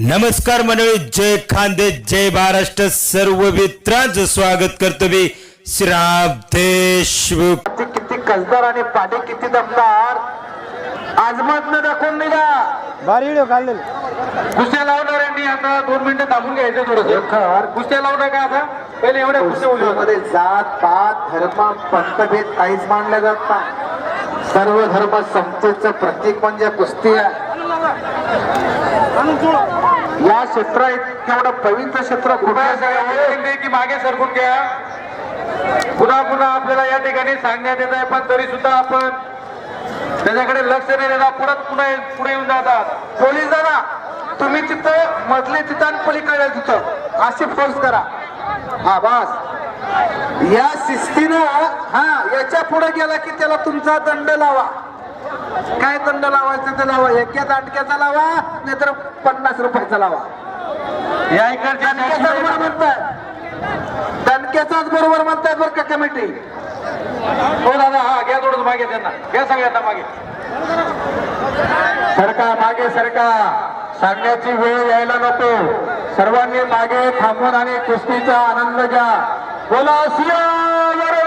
नमस्कार मंडळी जय खांदे जय महाराष्ट्र सर्व मित्रांचं स्वागत करतो मी देशमुख किती किती कसदार आणि पाडे किती दमदार. आजमात न दाखवून निघा. भारी व्हिडिओ काढलेले. कुस्त्या लावणाऱ्यांनी आता दोन मिनिटं थांबून घ्यायचं थोडस. कुस्त्या लावू नका आता? पहिले एवढ्या कुस्त्या होऊ मध्ये जात पात धर्म पंथभेद काहीच मानले जात नाही. सर्व धर्म समतेचं प्रतीक म्हणजे कुस्ती आहे. या क्षेत्र एवढं पवित्र क्षेत्र कुठे की मागे सरकून घ्या. पुन्हा पुन्हा आपल्याला या ठिकाणी सांगण्यात येत आहे पण तरी सुद्धा आपण त्याच्याकडे लक्ष नाही देता परत पुन्हा पुढे येऊन जातात. पोलीस दादा तुम्ही तिथं मधले तिथं आणि पलीकडे तिथं. अशी फोर्स करा. हा बस. या शिस्तीनं हा याच्यापुढे गेला की त्याला तुमचा दंड लावा. काय दंड लावायचा ते लावा एका दांडक्याचा लावा नाहीतर पन्नास रुपयाचा लावा. या इकडच्या दणक्याचाच बरोबर म्हणताय. दणक्याचाच बरोबर म्हणताय बरं का कमिटी. हो दादा हा घ्या थोडं मागे त्यांना. घ्या सगळ्यांना मागे. सरका मागे सरका सांगण्याची वेळ यायला नको. सर्वांनी मागे थांबून आणि कुस्तीचा आनंद घ्या. बोला सियावर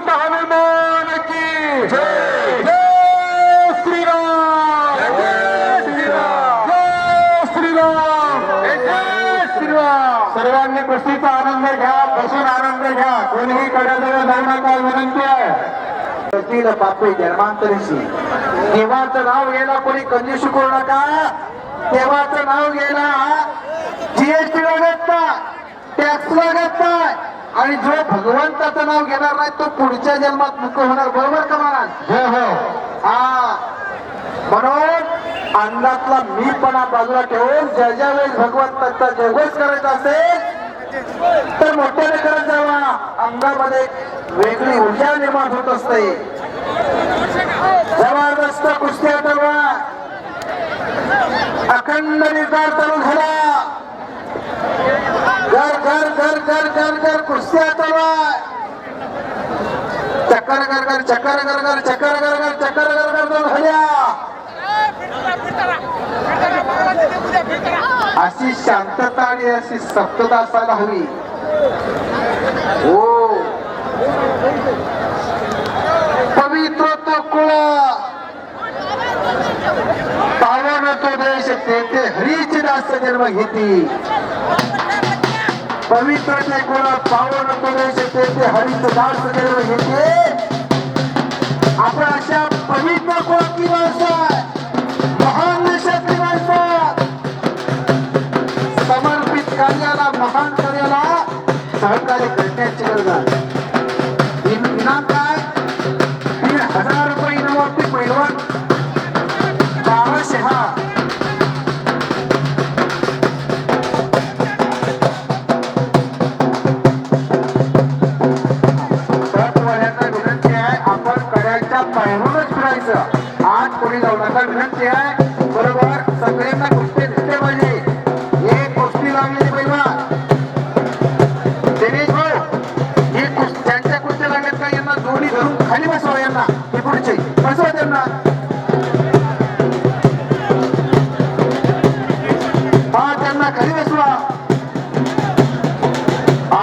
बोला नसूत हनुमान की जय श्रीराम। जय श्रीराम। जय श्रीराम। जय श्रीराम। सर्वांनी कुस्तीचा आनंद घ्या बसून आनंद घ्या. कोणीही कड्याजवळ जाऊ नका विनंती आहे. पापे जन्मांतरीशी. देवाचं नाव घ्यायला कोणी कंजूस करू नका. देवाचं नाव घ्यायला जीएसटी लागत नाही टॅक्स लागत नाही आणि जो भगवंताचं नाव घेणार नाही तो पुढच्या जन्मात मुख होणार. बरोबर का महाराज? हो हो. हा. म्हणून मीपणा बाजूला ठेवून ज्या ज्या वेळेस भगवंताचा जयघोष करायचा असेल तर मोठ्याने करत जावा. अंगामध्ये वेगळी ऊर्जा निर्माण होत असते. जबरदस्त कुस्त्या ठरवा अखंड निर्धार चालू झाला. घर घर घर घर घर घर कुस्त्या चालवा चक्कर घर घर चक्कर घर घर चक्कर घर घर चक्कर घर घर चालू झाल्या अशी शांतता आणि अशी सप्तता असायला हवी. हो. पवित्र तो कुळ. पावन तो देश तेथे हरीची दास जन्म घेती. पवित्र ते कुळ पावन तो ते तेथे हरीच दास घेते आपण अशा पवित्र कोणती माणसं महान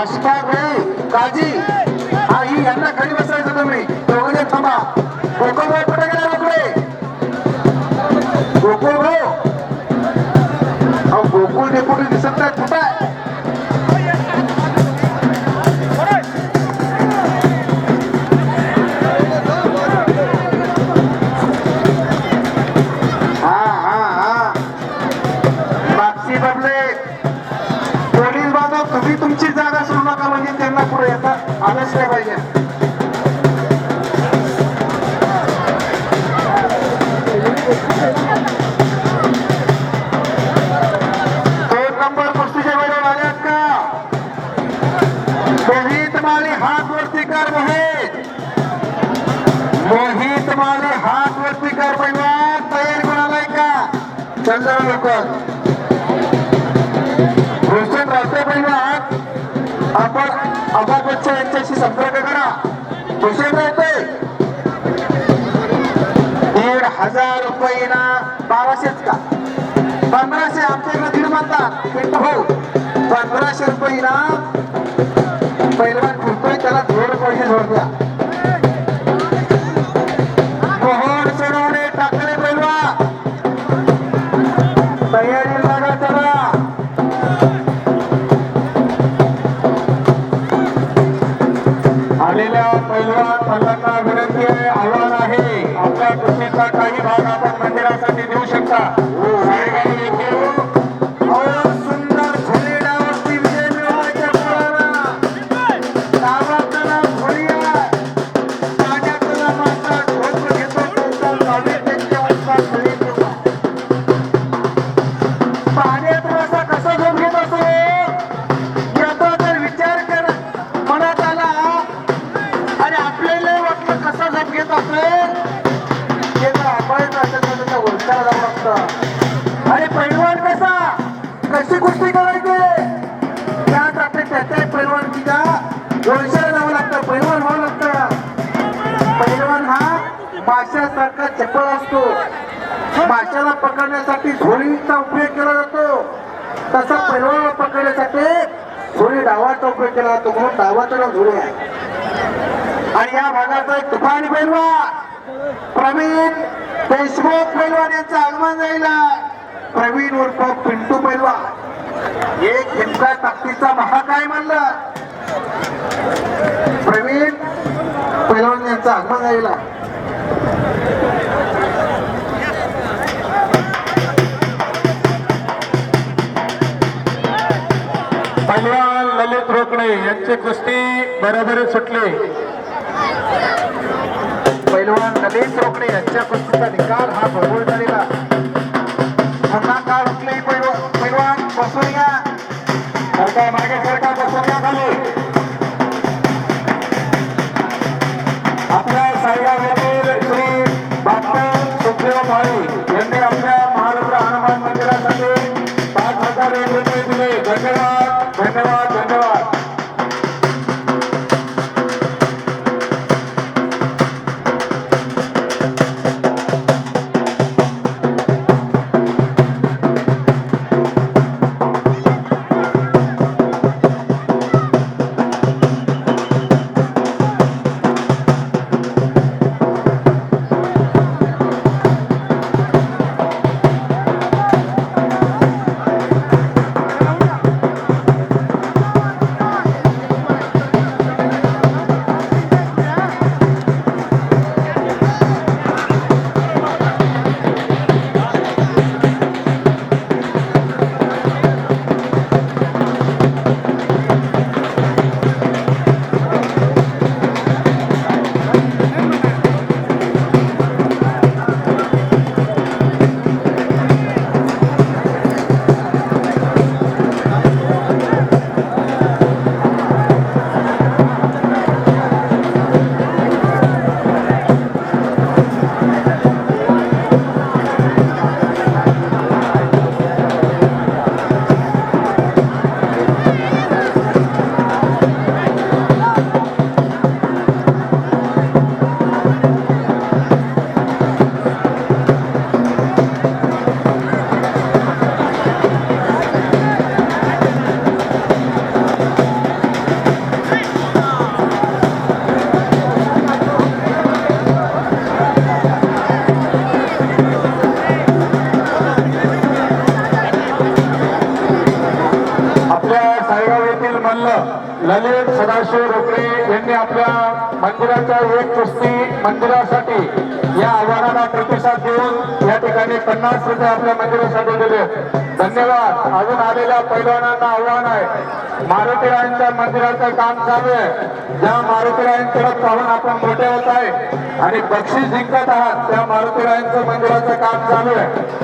आशिका भाई काजी हा ही यांना खाली बसायचं तुम्ही दोघे थांबा. गोकुळ भाऊ कुठे गेला गोकुळे? गोकुळ भाऊ अहो गोकुळ डेपुटी दिसत नाही कुठं तुम्ही तुमची जागा सोडू नका म्हणजे त्यांना पुढे येता आलंच नाही पाहिजे. दोन पाण्यात मासा कसा झोप घेत असतो? याचा जर विचार कर मनात आला आणि आपल्याला वाटलं कसा झोप घेत असेल? ते जर आपण असेल तर त्याचा वंशाला जावं लागतं. आणि पैलवान कसा? कशी गोष्टी करायची? त्यात आपले त्याच्या पैलवानकीच्या वंशाला जावं लागतं पैलवान व्हावं लागतं. पैलवान हा माशासारखा चपळ असतो. माशाला पकडण्यासाठी झोळीचा उपयोग केला जातो. तसा परवा पकडण्यासाठी झोळी डावाचा उपयोग केला जातो म्हणून डावाचा नाव झोळी आहे. आणि या भागाचा एक तुफानी पैलवान प्रवीण देशमुख पैलवान यांचं आगमन राहिला प्रवीण उर्फ पिंटू पैलवान एक हिमका ताकदीचा महाकाय म्हणलं प्रवीण पैलवान यांचं आगमन राहिला यांचे कुस्ती बरोबर सुटले. पैलवान नलेश रोकडे यांच्या कुस्तीचा निकाल हा बरोबर झालेला. पुन्हा काळ उठले पैलवान बसून या मागे कुस्ती मंदिरासाठी या आव्हानाला प्रतिसाद देऊन या ठिकाणी पन्नास रुपये आपल्या मंदिरासाठी दिले. धन्यवाद. अजून आलेल्या पैलवानांना आव्हान आहे. मारुतीरायांच्या मंदिराचं काम चालू आहे. ज्या मारुतीरायांकडे पाहून आपण मोठे होत आहे आणि बक्षीस जिंकत आहात त्या मारुतीरायांचं मंदिराचं काम चालू आहे.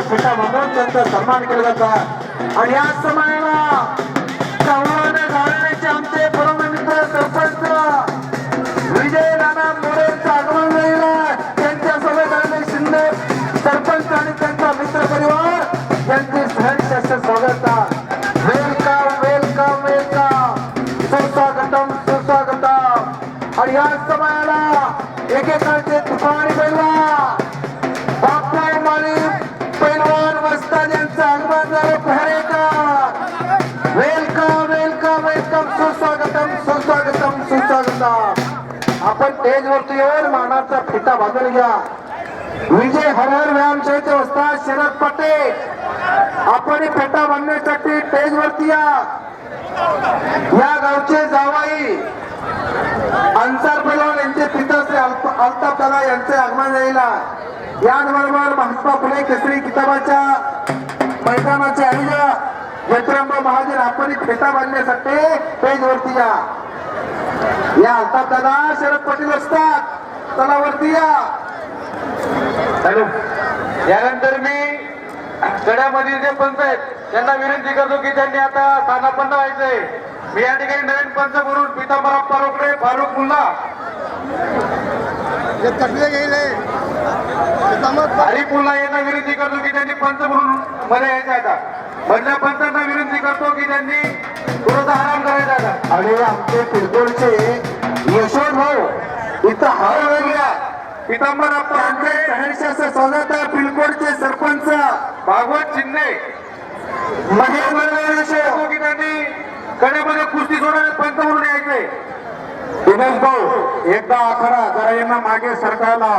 त्यांचा सन्मान केला जातो. आणि या समयाला येऊन फिटा बाजून घ्या. विजय हरहर व्यायाम शाळेचे वस्ताद शरद पटेल. आपण फेटा बांधण्यासाठी स्टेजवरती या. या गावचे जावाई अन्सार पैलवान यांचे पिता श्री अल्ताफ दादा यांचे आगमन झालेला. याचबरोबर महात्मा फुले केसरी किताबाच्या मैदानाचे आयोजक यत्रंब महाजन आपण फेटा बांधण्यासाठी पेजवरती या. या अल्ताफ दादा शरद पटेल असतात चला वरती या. हॅलो. यानंतर मी गड्यामधील जे पंच आहेत त्यांना विनंती करतो की त्यांनी आता स्थानापन्न व्हायचंय मी या ठिकाणी नवीन पंच म्हणून पितांबरा रोकडे फारुख मुल्ला. हरिफ मुल्ला यांना विनंती करतो की त्यांनी पंच म्हणून मध्ये यायचं आता. मधल्या पंचांना विनंती करतो की त्यांनी थोडासा आराम करायचा आता. आणि आमचे पिरकोळचे यशोद भाऊ इथं हर पितांबर सहर्षाचं स्वागत आहे पिलकोडचे सरपंच भागवत शिंदे. त्यांनी कुस्ती सोडवण्यात पंच म्हणून दिनेश भाऊ एकदा आखडा जरा यांना मागे सरकायला.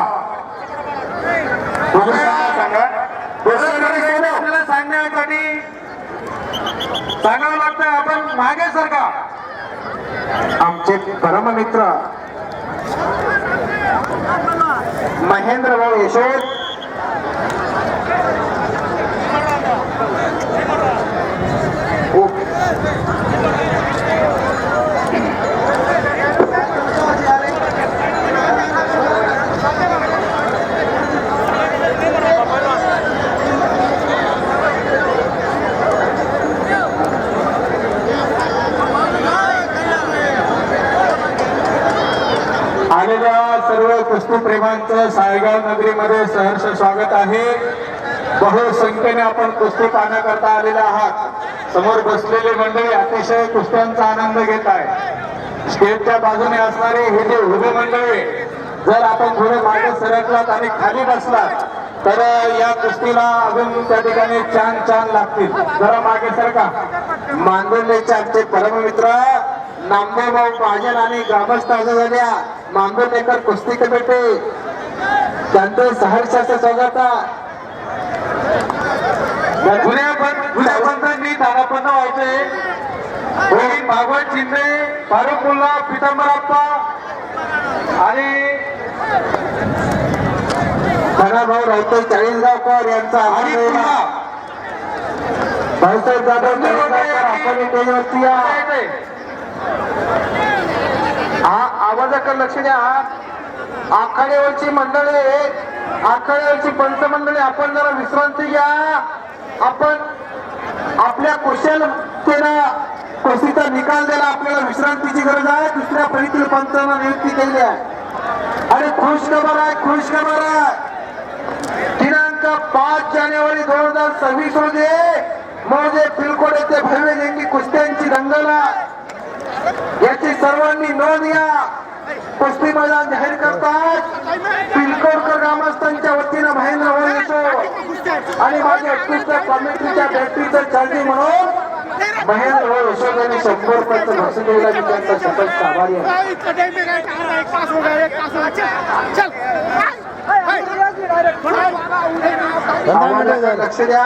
सांगा? आपल्याला सांगण्यासाठी सांगावं लागतं आपण मागे सरका. आमचे परममित्र महेंद्र भाऊ यशोद आलेल्या कुस्तीप्रेमांचं सायगाव नगरीमध्ये सहर्ष स्वागत आहे. बहुसंख्येने आपण कुस्ती पाहण्याकरता आलेला आहात. समोर बसलेली मंडळी अतिशय कुस्त्यांचा आनंद घेत आहे. स्टेजच्या बाजूने असणारे हे जे उभे मंडळी जर आपण थोडे मागे सरकलात आणि खाली बसलात तर या कुस्तीला अजून त्या ठिकाणी छान छान लागतील. जरा मागे सरका. मांदोलीचे आमचे परममित्र नामदेव भाऊ महाजन आणि ग्रामस्थ असं झाल्या मांदोलेकर कुस्ती कमिटी त्यांचं सहर्षाचं स्वागत स्थानापन्न व्हायचंय होई भागवत शिंदे फारुख मुल्ला पितांबराप्पा आणि धनाभाऊ रावते चाळीसगावकर यांचा भाऊसाहेब जाधव आपण स्टेजवरती या यायचंय. हा प्रकार लक्ष द्या आखाड्यावरची मंडळी आखाड्यावरची पंचमंडळी आपण जरा विश्रांती घ्या. आपण आपल्या कुशलतेनं कुशीचा निकाल द्यायला आपल्याला विश्रांतीची गरज आहे. दुसऱ्या फळीतील पंचांना नियुक्ती केली आहे. आणि खुश खबर आहे? खुश खबर आहे? दिनांक पाच जानेवारी दोन हजार सव्वीस रोजी मोजे पिलकोड येथे भव्य जंगी कुस्त्यांची रंगला याची सर्वांनी नोंद घ्या. कुस्ती मैदान जाहीर करतात. पिलकोडकर ग्रामस्थांच्या वतीनं महेंद्र येतो. आणि माझ्या एकटीच्या कॉमेंट्रीच्या बॅटरीचं चालली म्हणून महेंद्र भाऊ भाषण मी त्यांचा सतत आभारी आहे. लक्ष द्या.